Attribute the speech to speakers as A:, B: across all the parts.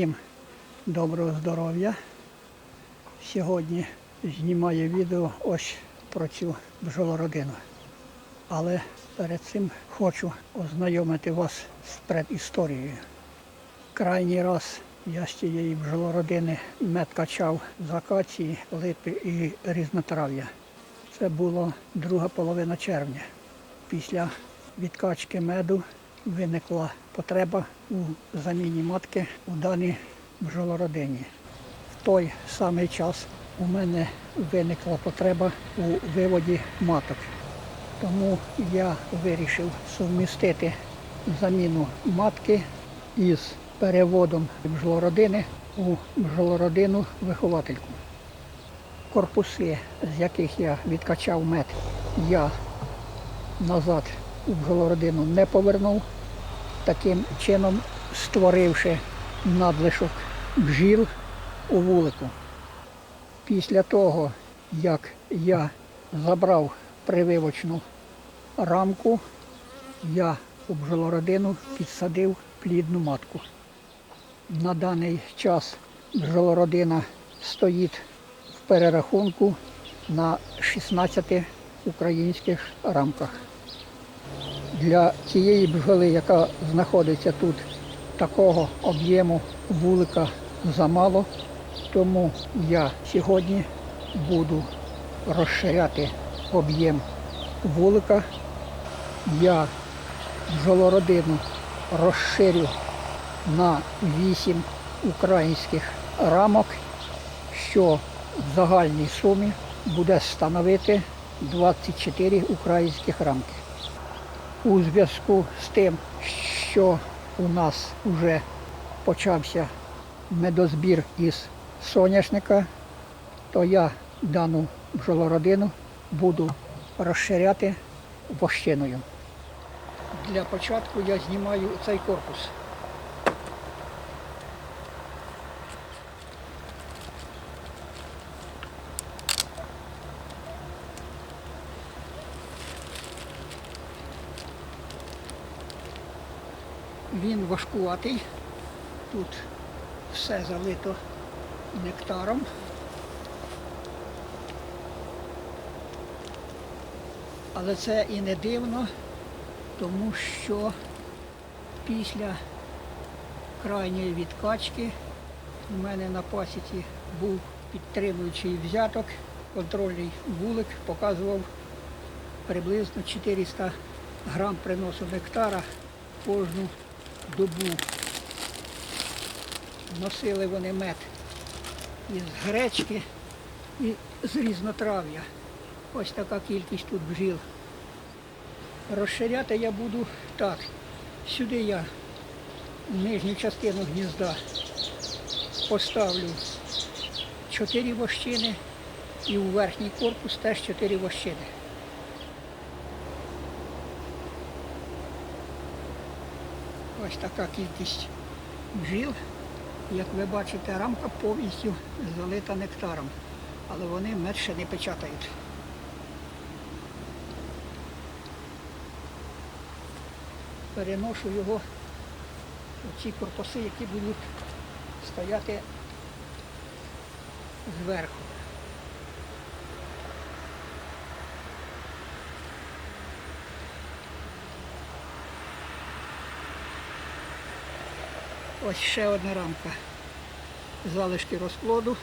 A: Всім доброго здоров'я. Сьогодні знімаю відео ось про цю бджолородину. Але перед цим хочу ознайомити вас з предісторією. Крайній раз я з цієї бджолородини мед качав з акації, липи і різнотрав'я. Це було друга половина червня. Після відкачки меду виникла потреба у заміні матки у даній бджолородині. В той самий час у мене виникла потреба у виводі маток. Тому я вирішив сумістити заміну матки із переводом бджолородини у бджолородину виховательку. Корпуси, з яких я відкачав мед, я назад у бджолородину не повернув, таким чином створивши надлишок бджіл у вулику. Після того, як я забрав прививочну рамку, я у бджолородину підсадив плідну матку. На даний час бджолородина стоїть в перерахунку на 16 українських рамках. Для тієї бджоли, яка знаходиться тут, такого об'єму вулика замало, тому я сьогодні буду розширяти об'єм вулика. Я бджолородину розширю на 8 українських рамок, що в загальній сумі буде становити 24 українських рамки. У зв'язку з тим, що у нас вже почався медозбір із соняшника, то я дану бджолородину буду розширяти вощиною. Для початку я знімаю цей корпус. Він важкуватий. Тут все залито нектаром. Але це і не дивно, тому що після крайньої відкачки у мене на пасіці був підтримуючий взяток, контрольний вулик показував приблизно 400 грам приносу нектара кожну добу. Носили вони мед із гречки і з різнотрав'я. Ось така кількість тут бджіл. Розширяти я буду так. Сюди я нижню частину гнізда поставлю 4 вощини і у верхній корпус теж 4 вощини. Ось така кількість бджіл. Як ви бачите, рамка повністю залита нектаром, але вони мед не печатають. Переношу його у ці корпуси, які будуть стояти зверху. Ось ще одна рамка. Залишки розплоду.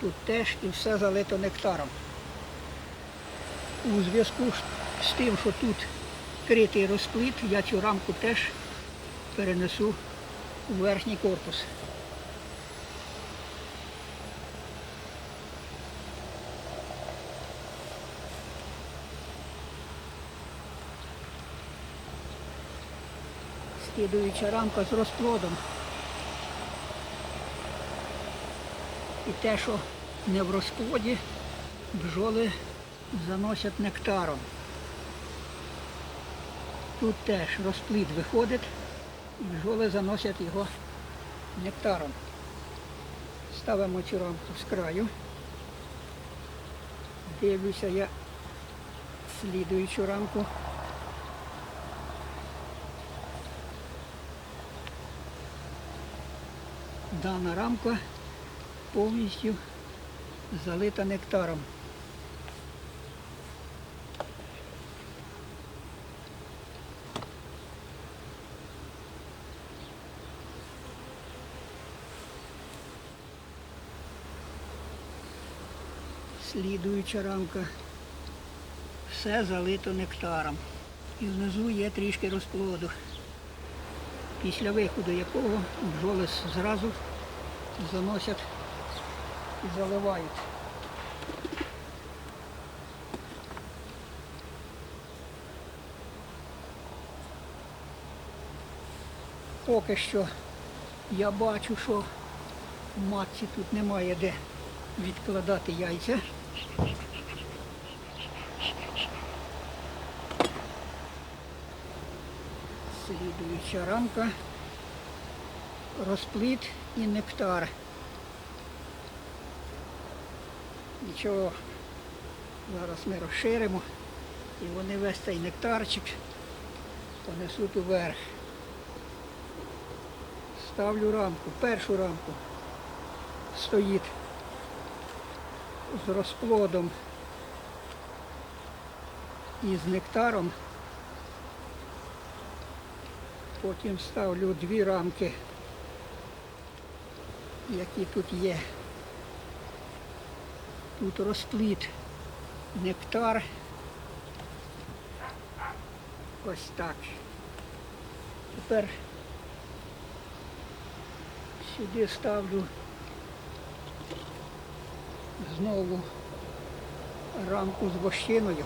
A: Тут теж і все залито нектаром. У зв'язку з тим, що тут критий розплід, я цю рамку теж перенесу у верхній корпус. Слідуюча рамка з розплодом. І те, що не в розплоді, бджоли заносять нектаром. Тут теж розплід виходить, і бджоли заносять його нектаром. Ставимо цю рамку з краю. Дивлюся я слідуючу рамку. Дана рамка повністю залита нектаром. Слідуюча рамка. Все залито нектаром. І внизу є трішки розплоду, після виходу якого бджоли зразу заносять і заливають. Поки що я бачу, що матці тут немає де відкладати яйця. Слідуюча рамка, розплід і нектар. Нічого, зараз ми розширимо і вони весь цей нектарчик понесуть уверх. Ставлю рамку, першу рамку стоїть з розплодом і з нектаром. Потім ставлю дві рамки, які тут є. Тут розплід, нектар. Ось так. Тепер сюди ставлю знову рамку з вощиною.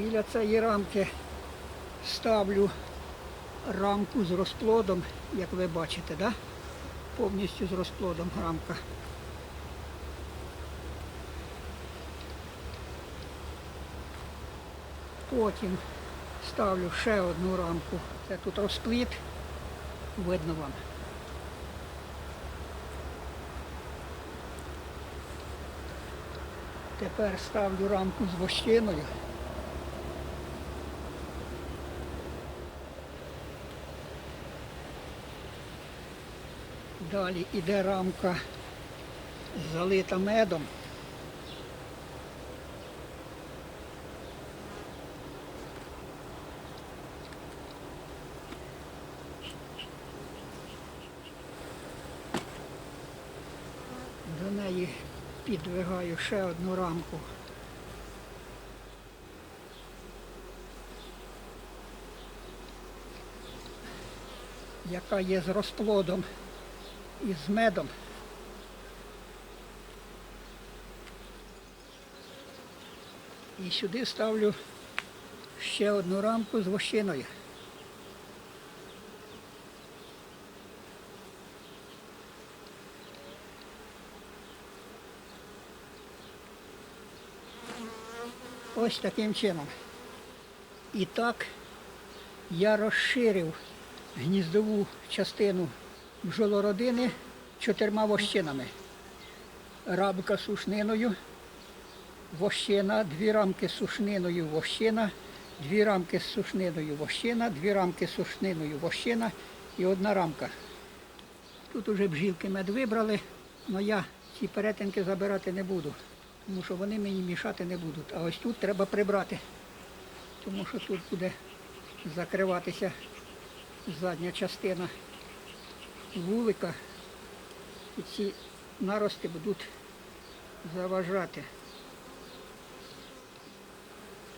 A: Біля цієї рамки ставлю рамку з розплодом, як ви бачите, да? повністю з розплодом рамка. Потім ставлю ще одну рамку. Це тут розплід, видно вам. Тепер ставлю рамку з вощиною. Далі іде рамка залита медом. До неї підвигаю ще одну рамку. яка є з розплодом і з медом. І сюди ставлю ще одну рамку з вощиною. Ось таким чином. І так я розширив гніздову частину бджолородини чотирма вощинами. Рамка сушниною, вощина, дві рамки з сушниною, вощина, дві рамки з сушниною, вощина, дві рамки з сушниною, вощина і одна рамка. Тут уже бжілки мед вибрали, але я ці перетинки забирати не буду, тому що вони мені мішати не будуть. А ось тут треба прибрати, тому що тут буде закриватися задня частина вулика. І ці нарости будуть заважати.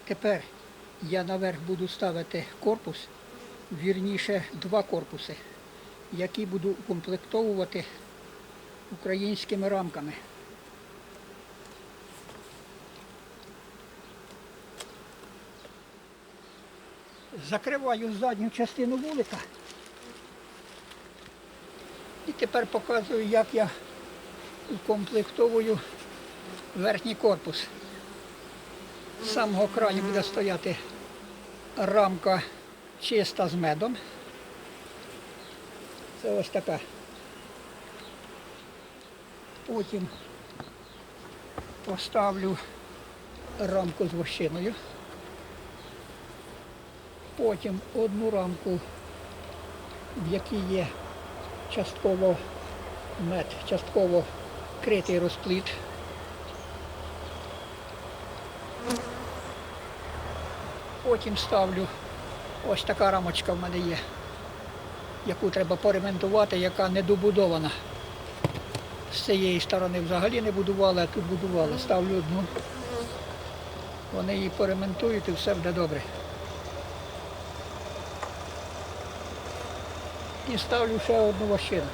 A: Тепер я наверх буду ставити корпус, вірніше два корпуси, які буду укомплектовувати українськими рамками. Закриваю задню частину вулика. І тепер показую, як я укомплектовую верхній корпус. З самого краю буде стояти рамка чиста з медом. Це ось така. Потім поставлю рамку з вощиною. Потім одну рамку, в якій є частково мед, частково критий розплід. Потім ставлю ось така рамочка в мене є, яку треба поремонтувати, яка не добудована. З цієї сторони взагалі не будували, а тут будували. Ставлю одну. Вони її поремонтують і все буде добре. І ставлю ще одну вощину.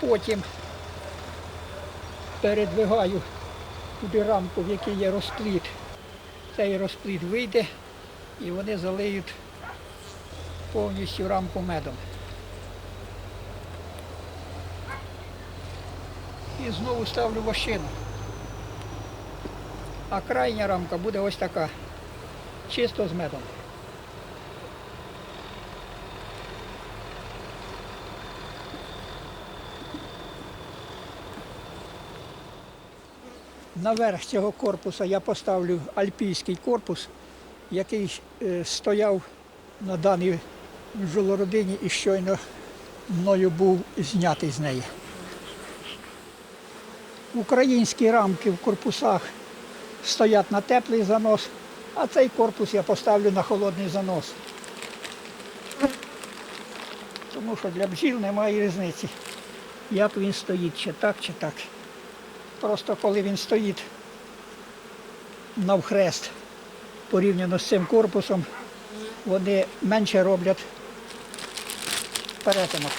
A: Потім передвигаю туди рамку, в якій є розплід. Цей розплід вийде і вони залиють повністю рамку медом. І знову ставлю вощину. А крайня рамка буде ось така, чисто з медом. Наверх цього корпуса я поставлю альпійський корпус, який е, стояв на даній жилородині і щойно мною був знятий з неї. Українські рамки в корпусах стоять на теплий занос, а цей корпус я поставлю на холодний занос. Тому що для бджіл немає різниці, як він стоїть, чи так, чи так. Просто коли він стоїть навхрест порівняно з цим корпусом, вони менше роблять перетинок.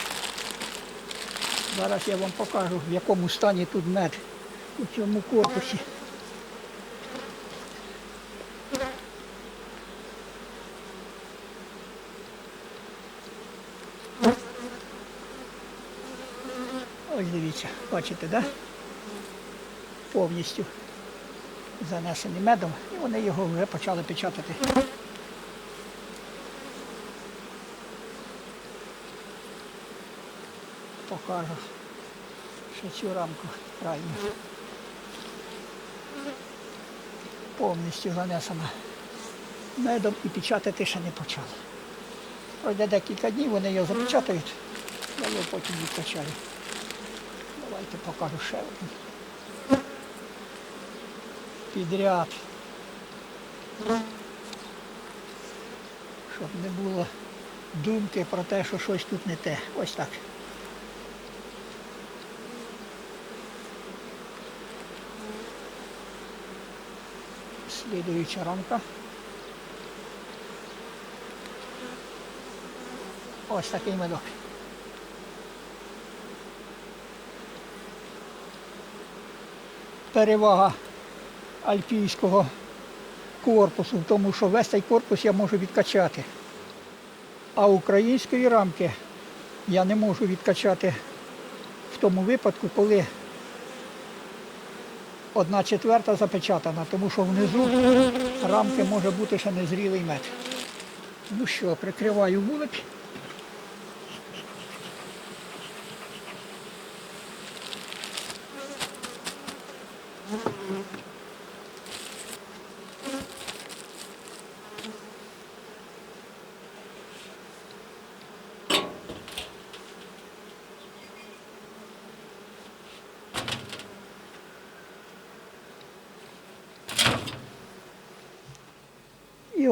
A: Зараз я вам покажу, в якому стані тут мед у цьому корпусі. Ось дивіться, бачите, так? Да? Повністю занесений медом, і вони його вже почали печатати. Покажу ще цю рамку крайню. Повністю занесена медом і печатати ще не почали. Пройде декілька днів, вони його запечатають, я його потім відкачаю. Давайте покажу ще один. Підряд. Щоб не було думки про те, що щось тут не те. Ось так. Слідуюча рамка. Ось такий медок. Перевага альпійського корпусу тому, що весь цей корпус я можу відкачати. А української рамки я не можу відкачати в тому випадку, коли одна четверта запечатана, тому що внизу рамки може бути ще незрілий мед. Ну що, прикриваю вулик.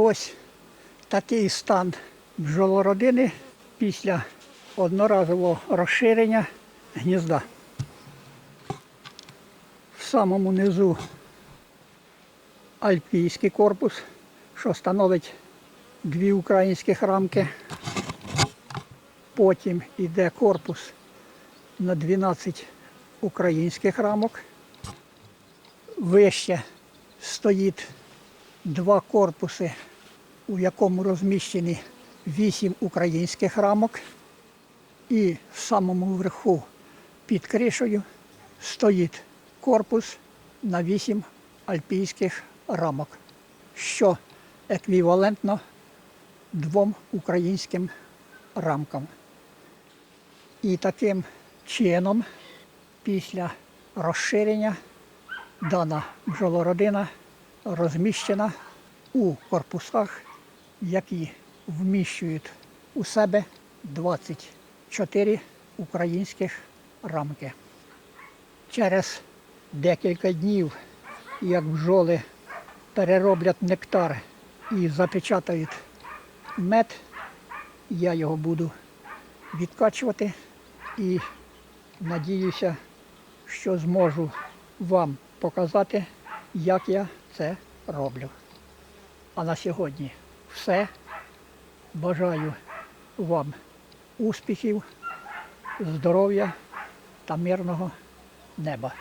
A: Ось такий стан бджолородини після одноразового розширення гнізда. В самому низу альпійський корпус, що становить дві українських рамки. Потім йде корпус на 12 українських рамок. Вище стоїть два корпуси, у якому розміщені вісім українських рамок. І в самому верху під кришею стоїть корпус на вісім альпійських рамок, що еквівалентно двом українським рамкам. І таким чином, після розширення, дана бджолородина розміщена у корпусах, які вміщують у себе 24 українських рамки. Через декілька днів, як бджоли перероблять нектар і запечатають мед, я його буду відкачувати і надіюся, що зможу вам показати, як я це роблю. А на сьогодні все. Бажаю вам успіхів, здоров'я та мирного неба.